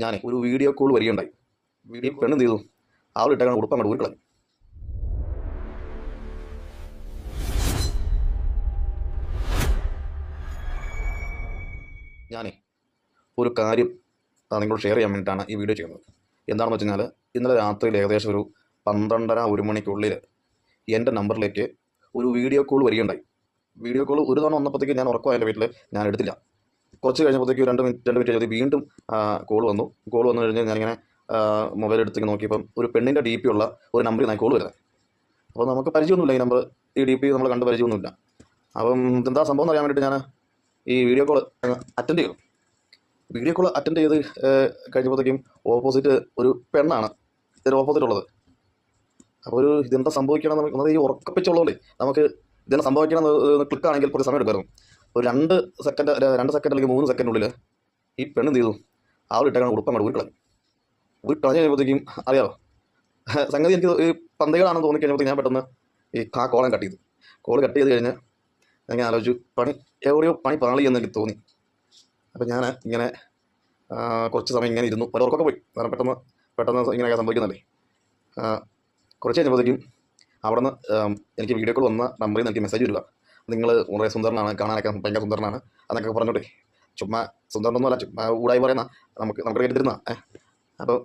ഞാൻ ഒരു video call വരികയുണ്ടായി. വീഡിയോ പെണ്ണ് ചെയ്തു അവളിട്ടേക്കാണ് ഉടുപ്പം അങ്ങോട്ട് ഊരിക്കളഞ്ഞു. ഞാനേ ഒരു കാര്യം നിങ്ങളോട് ഷെയർ ചെയ്യാൻ വേണ്ടിയിട്ടാണ് ഈ വീഡിയോ ചെയ്യുന്നത്. എന്താണെന്ന് വെച്ച് കഴിഞ്ഞാൽ ഇന്നലെ രാത്രിയിൽ ഏകദേശം ഒരു പന്ത്രണ്ടര ഒരു മണിക്കുള്ളിൽ എന്റെ നമ്പറിലേക്ക് ഒരു വീഡിയോ കോൾ വരികയുണ്ടായി. വീഡിയോ കോൾ ഒരു തവണ വന്നപ്പോഴത്തേക്ക് ഞാൻ ഉറക്കം എന്റെ വീട്ടിൽ ഞാൻ എടുത്തില്ല. കുറച്ച് കഴിഞ്ഞപ്പോഴത്തേക്ക് രണ്ട് മിനിറ്റ് രണ്ട് മിനിറ്റ് കഴിഞ്ഞ് വീണ്ടും കോൾ വന്നു. കോൾ വന്നു കഴിഞ്ഞാൽ ഞാനിങ്ങനെ മൊബൈൽ എടുത്തേക്ക് നോക്കിയപ്പം ഒരു പെണ്ണിന്റെ ഡി പി ഉള്ള ഒരു നമ്പറിൽ നിന്നാണ് കോൾ വരുന്നത്. അപ്പോൾ നമുക്ക് പരിചയമൊന്നുമില്ല ഈ നമ്പർ ഈ ഡി പി നമ്മൾ കണ്ട് പരിചയമൊന്നുമില്ല. അപ്പം എന്താ സംഭവം എന്ന് അറിയാൻ വേണ്ടിയിട്ട് ഞാൻ ഈ വീഡിയോ കോൾ അറ്റൻഡ് ചെയ്തു. വീഡിയോ കോൾ അറ്റൻഡ് ചെയ്ത് കഴിഞ്ഞപ്പോഴത്തേക്കും ഓപ്പോസിറ്റ് ഒരു പെണ്ണാണ്. ഇതിന് ഓപ്പോസിറ്റ് ഉള്ളത്. അപ്പോൾ ഒരു ഇതെന്താ സംഭവിക്കണം നമുക്ക് ഈ ഉറക്കപ്പിച്ചുള്ളതുകൊണ്ട് നമുക്ക് ഇതെന്താ സംഭവിക്കണം എന്ന് ക്ലിക്ക് ആണെങ്കിൽ കുറച്ച് സമയം എടുക്കുമായിരുന്നു. ഒരു രണ്ട് സെക്കൻഡ് രണ്ട് സെക്കൻഡ് അല്ലെങ്കിൽ മൂന്ന് സെക്കൻഡിനുള്ളിൽ ഈ പെണ്ണ് എന്ത് ചെയ്തു? ഇട്ടാണ് ഉടുപ്പം അങ്ങോട്ട് ഒരു കളഞ്ഞ് കഴിയുമ്പോഴത്തേക്കും അറിയാമോ സംഗതി എനിക്ക് ഈ പന്തകളാണെന്ന് തോന്നി കഴിഞ്ഞപ്പോഴത്തേക്ക് ഞാൻ പെട്ടെന്ന് ഈ ആ കോളം കട്ട് ചെയ്തു. കോൾ കട്ട് ചെയ്ത് കഴിഞ്ഞ് ഞാൻ ആലോചിച്ചു പണി എവിടെയോ പണി പാളി എന്ന് എനിക്ക് തോന്നി. അപ്പോൾ ഞാൻ ഇങ്ങനെ കുറച്ച് സമയം ഇങ്ങനെ ഇരുന്നു. പല ഉറക്കമൊക്കെ പോയി. കാരണം പെട്ടെന്ന് പെട്ടെന്ന് ഇങ്ങനെയൊക്കെ സംഭവിക്കുന്നല്ലേ കുറച്ച് കഴിഞ്ഞപ്പോഴത്തേക്കും അവിടെ നിന്ന് എനിക്ക് വീഡിയോ കോൾ വന്ന നമ്പറിൽ നിന്ന് എനിക്ക് മെസ്സേജ് വരിക. നിങ്ങൾ വളരെ സുന്ദരനാണ് കാണാനൊക്കെ ഭയങ്കര സുന്ദരനാണ്. അതൊക്കെ പറഞ്ഞോട്ടെ ചുമ്മാ സുന്ദരനൊന്നുമല്ല ചുമ്മാ ഊടായി പറയുന്ന നമുക്ക് നമുക്ക് കേട്ടിരുന്ന അപ്പോൾ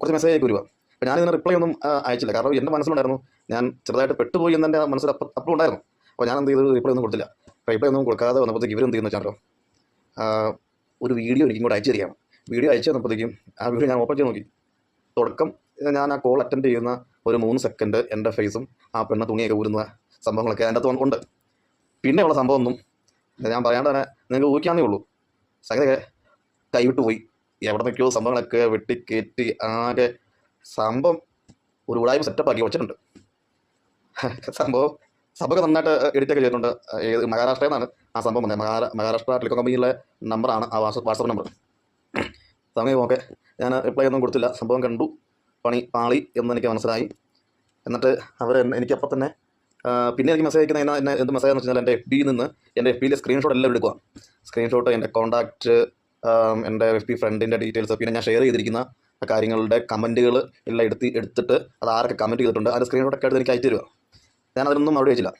കുറച്ച് മെസ്സേജ് ആയി വരുവാ അപ്പോൾ ഞാനിതിന് റിപ്ലൈ ഒന്നും അയച്ചില്ല. കാരണം എന്റെ മനസ്സിലുണ്ടായിരുന്നു ഞാൻ ചെറുതായിട്ട് പെട്ടുപോയി എന്ന് എന്റെ മനസ്സിൽ അപ്പം അപ്പോൾ ഉണ്ടായിരുന്നു. അപ്പോൾ ഞാൻ എന്ത് ചെയ്തു? റിപ്ലൈ ഒന്നും കൊടുത്തില്ല. റിപ്ലൈ ഒന്നും കൊടുക്കാതെ വന്നപ്പോഴത്തേക്ക് ഇവരെന്ത് ചെയ്യുന്ന വെച്ചാലോ ഒരു വീഡിയോ എനിക്ക് ഇങ്ങോട്ട് അയച്ചു തരികയാണ്. വീഡിയോ അയച്ചു തന്നപ്പോഴത്തേക്കും ആ വീഡിയോ ഞാൻ ഓപ്പൺ ചെയ്ത് നോക്കി. തുടക്കം ഞാൻ ആ കോൾ അറ്റൻഡ് ചെയ്യുന്ന ഒരു മൂന്ന് സെക്കൻഡ് എന്റെ ഫേസും ആ പെണ്ണ തുണിയൊക്കെ ഊരുന്ന സംഭവങ്ങളൊക്കെ അതിന്റെ അകത്ത് ഉണ്ട്. പിന്നെ ഉള്ള സംഭവമൊന്നും ഞാൻ പറയാണ്ട് തന്നെ നിങ്ങൾക്ക് ഊഹിക്കാന്നേ ഉള്ളൂ. സംഗതിയൊക്കെ കൈവിട്ട് പോയി. എവിടെ നിൽക്കുമോ സംഭവങ്ങളൊക്കെ വെട്ടിക്കയറ്റി ആകെ സംഭവം ഒരു ഉടായ്മ സെറ്റപ്പ് ആക്കി വെച്ചിട്ടുണ്ട്. സംഭവം സഭയൊക്കെ നന്നായിട്ട് എഡിറ്റൊക്കെ ചെയ്തിട്ടുണ്ട്. ഏത് മഹാരാഷ്ട്രയിൽ നിന്നാണ് ആ സംഭവം വന്നത്. മഹാരാ മഹാരാഷ്ട്ര ടെലികോം കമ്പനിയിലെ നമ്പറാണ് ആ വാട്സപ്പ് വാട്സപ്പ് നമ്പർ സമയം ഓക്കെ ഞാൻ റിപ്ലൈ ഒന്നും കൊടുത്തില്ല. സംഭവം കണ്ടു. പണി പാളി എന്ന് എനിക്ക് മനസ്സിലായി. എന്നിട്ട് അവർ എനിക്കപ്പം തന്നെ പിന്നെ എനിക്ക് മെസ്സേജ് അയക്കുന്ന എന്നെ എന്ത് മെസ്സേജ് എന്ന് വെച്ചാൽ എന്റെ എഫ് ബിയിൽ നിന്ന് എന്റെ എഫ് ബിയിലെ സ്ക്രീൻഷോട്ട് എല്ലാം എടുക്കുക. സ്ക്രീൻഷോട്ട് എന്റെ കോൺടാക്റ്റ് എന്റെ എഫ് ബി ഫ്രണ്ടിന്റെ ഡീറ്റെയിൽസ് പിന്നെ ഞാൻ ഷെയർ ചെയ്തിരിക്കുന്ന കാര്യങ്ങളുടെ കമന്റുകൾ എല്ലാം എടുത്ത് എടുത്തിട്ട് അത് ആരൊക്കെ കമന്റ് ചെയ്തിട്ടുണ്ട് അതിന്റെ സ്ക്രീൻഷോട്ടൊക്കെ എടുത്ത് എനിക്ക് അയച്ചു ഞാൻ അതിനൊന്നും അവിടെ വെച്ചില്ല.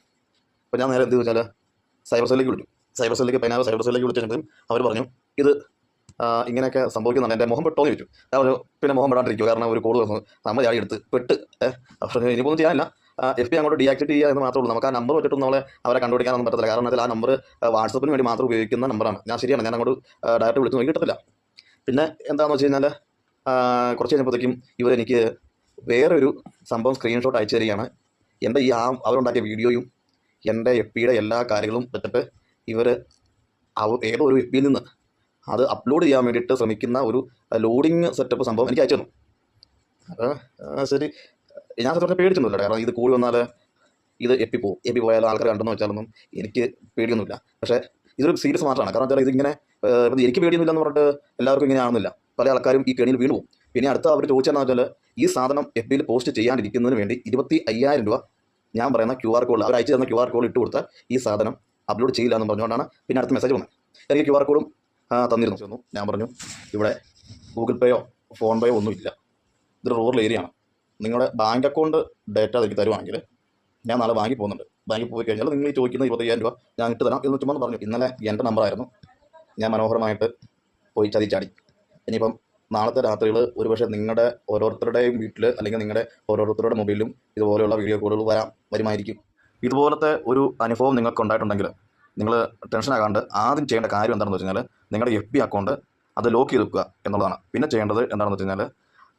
അപ്പോൾ ഞാൻ നേരെ എന്ത് വെച്ചാൽ സൈബർ സെല്ലിലേക്ക് വിളിച്ചു. സൈബർ സെല്ലിലേക്ക് പിന്നെ സൈബർ സെല്ലിലേക്ക് വിളിച്ചിട്ടും അവർ പറഞ്ഞു ഇത് ഇങ്ങനെയൊക്കെ സംഭവിക്കുന്നുണ്ട്. എന്റെ മുഖം പെട്ടോന്ന് ചോദിച്ചു. ഞാൻ പിന്നെ മുഖം പെടാണ്ടിരിക്കും കാരണം ഒരു കോൾ നമ്മൾ ചാടി എടുത്ത് പെട്ട്. ഏഹ് അപ്പോൾ ഇനിയിപ്പോൾ ഒന്നും ചെയ്യാനില്ല. എഫ് ബി അങ്ങോട്ട് ഡീആക്ടിവേറ്റ് ചെയ്യുക എന്ന് മാത്രമേ ഉള്ളൂ. നമുക്ക് ആ നമ്പർ വെച്ചിട്ട് നമ്മളെ അവരെ കണ്ടുപിടിക്കാനൊന്നും പറ്റത്തില്ല. കാരണം അതിൽ ആ നമ്പർ വാട്സപ്പിന് വേണ്ടി മാത്രം ഉപയോഗിക്കുന്ന നമ്പറാണ് ഞാൻ ശരിയാണ്. ഞാൻ അങ്ങോട്ട് ഡയറക്റ്റ് വിളിച്ച് നോക്കി കിട്ടത്തില്ല. പിന്നെ എന്താണെന്ന് വെച്ച് കഴിഞ്ഞാൽ കുറച്ച് കഴിഞ്ഞപ്പോഴത്തേക്കും ഇവരെനിക്ക് വേറൊരു സംഭവം സ്ക്രീൻഷോട്ട് അയച്ചു തരികയാണ്. എന്റെ ഈ ആ അവരുണ്ടാക്കിയ വീഡിയോയും എന്റെ എഫ് പിയുടെ എല്ലാ കാര്യങ്ങളും വെച്ചിട്ട് ഇവർ അവ ഏതോ ഒരു എഫ് പിയിൽ നിന്ന് അത് അപ്ലോഡ് ചെയ്യാൻ വേണ്ടിയിട്ട് ശ്രമിക്കുന്ന ഒരു ലോഡിങ് സെറ്റപ്പ് സംഭവം എനിക്ക് അയച്ചു തന്നു. ശരി. ഞാൻ സത്യം പറഞ്ഞാൽ പേടിച്ചൊന്നുമില്ല കാരണം ഇത് കൂടി വന്നാൽ ഇത് എപ്പി പോകും എപ്പി പോയാൽ ആൾക്കാർ കണ്ടെന്ന് വെച്ചാലൊന്നും എനിക്ക് പേടിയൊന്നുമില്ല. പക്ഷേ ഇതൊരു സീരിയസ് മാറ്റമാണ് കാരണം വെച്ചാൽ ഇതിങ്ങനെ എനിക്ക് പേടിയൊന്നുമില്ല എന്ന് പറഞ്ഞിട്ട് എല്ലാവർക്കും ഇങ്ങനെ ആവുന്നില്ല. പല ആൾക്കാരും ഈ കെണിയിൽ വീണു പിന്നെ അടുത്ത അവർ ചോദിച്ചതെന്ന് വെച്ചാൽ ഈ സാധനം എഫ് ബിയിൽ പോസ്റ്റ് ചെയ്യാണ്ടിരിക്കുന്നതിന് വേണ്ടി ഇരുപത്തി അയ്യായിരം രൂപ ഞാൻ പറയുന്ന ക്യു ആർ കോഡ് അവർ അയച്ചു തന്ന ക്യു ആർ കോഡ് ഇട്ട് കൊടുത്താൽ ഈ സാധനം അപ്ലോഡ് ചെയ്യില്ല എന്ന് പറഞ്ഞുകൊണ്ടാണ് പിന്നെ അടുത്ത മെസ്സേജ് വന്നത്. എനിക്ക് ക്യു ആർ കോഡും തന്നിരുന്നു. തന്നു. ഞാൻ പറഞ്ഞു ഇവിടെ ഗൂഗിൾ പേയോ ഫോൺ പേയോ ഒന്നുമില്ല. ഇത് റൂറൽ ഏരിയ ആണ്. നിങ്ങളുടെ ബാങ്ക് അക്കൗണ്ട് ഡേറ്റ എനിക്ക് തരുവാണെങ്കിൽ ഞാൻ നാളെ ബാങ്കിൽ പോകുന്നുണ്ട്. ബാങ്കിൽ പോയി കഴിഞ്ഞാൽ നിങ്ങൾ ഈ ചോദിക്കുന്ന ഇരുപത്തയ്യായിരം രൂപ ഞാൻ ഇട്ട് തരാം എന്ന് ചുമ്മാ പറഞ്ഞു. ഇന്നലെ എന്റെ നമ്പറായിരുന്നു ഞാൻ മനോഹരമായിട്ട് പോയി ചതിച്ചാടി ഇനിയിപ്പം നാളത്തെ രാത്രികൾ ഒരുപക്ഷെ നിങ്ങളുടെ ഓരോരുത്തരുടെയും വീട്ടിൽ അല്ലെങ്കിൽ നിങ്ങളുടെ ഓരോരുത്തരുടെ മൊബൈലിലും ഇതുപോലെയുള്ള വീഡിയോ കോളുകൾ വരാം വരുമായിരിക്കും. ഇതുപോലത്തെ ഒരു അനുഭവം നിങ്ങൾക്ക് ഉണ്ടായിട്ടുണ്ടെങ്കിൽ നിങ്ങൾ ടെൻഷനാകാണ്ട് ആദ്യം ചെയ്യേണ്ട കാര്യം എന്താണെന്ന് വെച്ച് നിങ്ങളുടെ എഫ് ബി അക്കൗണ്ട് അത് ലോക്ക് ചെയ്ത് വെക്കുക എന്നുള്ളതാണ്. പിന്നെ ചെയ്യേണ്ടത് എന്താണെന്ന് വെച്ച്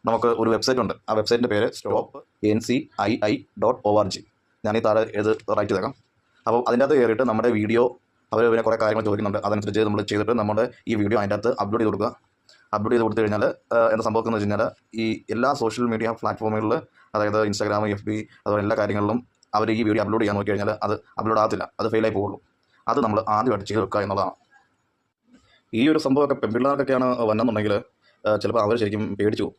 നമുക്ക് ഒരു വെബ്സൈറ്റ് ഉണ്ട്. ആ വെബ്സൈറ്റിന്റെ പേര് stop N C I I dot O R G ഞാൻ ഈ താഴെ എഴുത് റൈറ്റ് ചെയ്തേക്കാം. അപ്പോൾ അതിന്റെ അകത്ത് കയറിയിട്ട് നമ്മുടെ വീഡിയോ അവർ പിന്നെ കുറേ കാര്യങ്ങൾ ചോദിക്കുന്നുണ്ട്. അതനുസരിച്ച് നമ്മൾ ചെയ്തിട്ട് നമ്മുടെ ഈ വീഡിയോ അതിന്റെ അകത്ത് അപ്ലോഡ് ചെയ്ത് കൊടുക്കുക. അപ്ലോഡ് ചെയ്ത് കൊടുത്തു കഴിഞ്ഞാൽ എന്താ സംഭവിക്കുന്നത് വെച്ച് കഴിഞ്ഞാൽ ഈ എല്ലാ സോഷ്യൽ മീഡിയ പ്ലാറ്റ്ഫോമുകളിൽ അതായത് ഇൻസ്റ്റാഗ്രാം എഫ് ബി അതുപോലെ എല്ലാ കാര്യങ്ങളിലും അവർ ഈ വീഡിയോ അപ്ലോഡ് ചെയ്യാൻ നോക്കി കഴിഞ്ഞാൽ അത് അപ്ലോഡ് ആകത്തില്ല. അത് ഫെയിലായി പോകുള്ളൂ അത് നമ്മൾ ആദ്യമായിട്ട് ചെയ്ത് വെക്കുക എന്നുള്ളതാണ്. ഈ ഒരു സംഭവമൊക്കെ പെൺപിള്ളേർക്കൊക്കെയാണ് വന്നെന്നുണ്ടെങ്കിൽ ചിലപ്പോൾ അവർ ശരിക്കും പേടിച്ചു പോകും.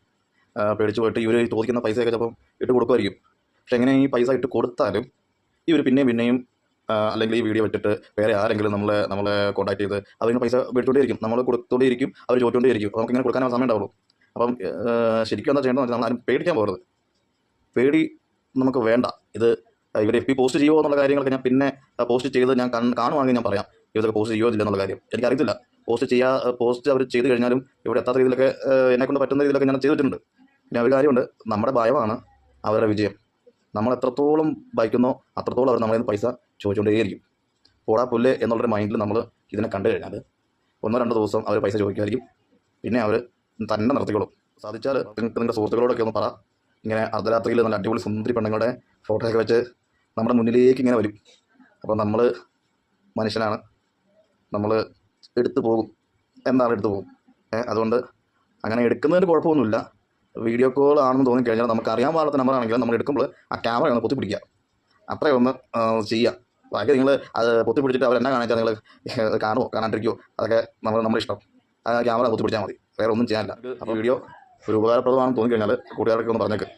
പേടിച്ചു പോയിട്ട് ഇവർ ചോദിക്കുന്ന പൈസയൊക്കെ ചിലപ്പം ഇട്ട് കൊടുക്കുമായിരിക്കും. പക്ഷെ എങ്ങനെ ഈ പൈസ ഇട്ട് കൊടുത്താലും ഇവർ പിന്നെയും പിന്നെയും അല്ലെങ്കിൽ ഈ വീഡിയോ വെച്ചിട്ട് വേറെ ആരെങ്കിലും നമ്മളെ നമ്മളെ കോൺടാക്ട് ചെയ്ത് അവർ പൈസ മേടിച്ചുകൊണ്ടേയിരിക്കും നമ്മൾ കൊടുത്തോണ്ടേയിരിക്കും അവർ ചോദിച്ചുകൊണ്ടേയിരിക്കും അപ്പോൾ നമുക്ക് ഇങ്ങനെ കൊടുക്കാൻ സമയം ഉണ്ടാവുള്ളൂ അപ്പം ശരിക്കും എന്താ ചെയ്യേണ്ടതെന്ന് വെച്ചാൽ നമ്മൾ ആരും പേടിക്കാൻ പോകരുത്. പേടി നമുക്ക് വേണ്ട. ഇത് ഇവർ എഫ് പി പോസ്റ്റ് ചെയ്യുമോ എന്നുള്ള കാര്യങ്ങളൊക്കെ ഞാൻ പിന്നെ പോസ്റ്റ് ചെയ്ത് ഞാൻ കാണുവാണെങ്കിൽ ഞാൻ പറയാം. ഇവരൊക്കെ പോസ്റ്റ് ചെയ്യുമോ ഇല്ല എന്നുള്ള കാര്യം. എനിക്കറിയത്തില്ല. പോസ്റ്റ് ചെയ്യാ പോസ്റ്റ് അവർ ചെയ്ത് കഴിഞ്ഞാലും ഇവിടെ എത്താത്ത രീതിയിലൊക്കെ എന്നെക്കൊണ്ട് പറ്റുന്ന രീതിയിലൊക്കെ ഞാൻ ചെയ്തിട്ടുണ്ട്. പിന്നെ ഒരു കാര്യമുണ്ട്. നമ്മുടെ ഭയമാണ് അവരുടെ വിജയം. നമ്മൾ എത്രത്തോളം ഭയക്കുന്നോ അത്രത്തോളം അവർ നമ്മളിൽ നിന്ന് പൈസ ചോദിച്ചുകൊണ്ടേയിരിക്കും. പോടാ പുല്ല് എന്നുള്ളൊരു മൈൻഡിൽ നമ്മൾ ഇതിനെ കണ്ടു കഴിഞ്ഞാൽ ഒന്നോ രണ്ടോ ദിവസം അവർ പൈസ ചോദിക്കുമായിരിക്കും. പിന്നെ അവർ തന്നെ നിർത്തിക്കോളും സാധിച്ചാൽ നിങ്ങൾക്ക് നിങ്ങളുടെ സുഹൃത്തുക്കളോടൊക്കെ ഒന്ന് പറ. ഇങ്ങനെ അർദ്ധരാത്രിയിൽ നല്ല അടിപൊളി സുന്ദരി പെണ്ണുങ്ങളുടെ ഫോട്ടോയൊക്കെ വെച്ച് നമ്മുടെ മുന്നിലേക്ക് ഇങ്ങനെ വരും. അപ്പോൾ നമ്മൾ മനുഷ്യനാണ്. നമ്മൾ എടുത്തു പോകും. എന്താണ് എടുത്തു പോകും? അതുകൊണ്ട് അങ്ങനെ എടുക്കുന്നതിന് കുഴപ്പമൊന്നുമില്ല. വീഡിയോ കോൾ ആണെന്ന് തോന്നി കഴിഞ്ഞാൽ നമുക്ക് അറിയാൻ പാടുള്ള നമ്പർ ആണെങ്കിലും നമ്മൾ എടുക്കുമ്പോൾ ആ ക്യാമറ ഒന്ന് പൊത്തി പിടിക്കുക അത്രയും ഒന്ന് ചെയ്യുക. ബാക്കി നിങ്ങൾ അത് പൊത്തി പിടിച്ചിട്ട് അവരെന്നാ കാണിച്ചാൽ നിങ്ങൾ കാണുമോ കാണാണ്ടിരിക്കുമോ അതൊക്കെ നമ്മൾ നമ്മുടെ ഇഷ്ടം. ആ ക്യാമറ പൊത്തി പിടിച്ചാൽ മതി. വേറെ ഒന്നും ചെയ്യാനില്ല. അപ്പോൾ വീഡിയോ ഒരു ഉപകാരപ്രദമാണെന്ന് തോന്നി കഴിഞ്ഞാൽ കൂട്ടുകാരൊക്കെ ഒന്ന് പറഞ്ഞേക്ക്.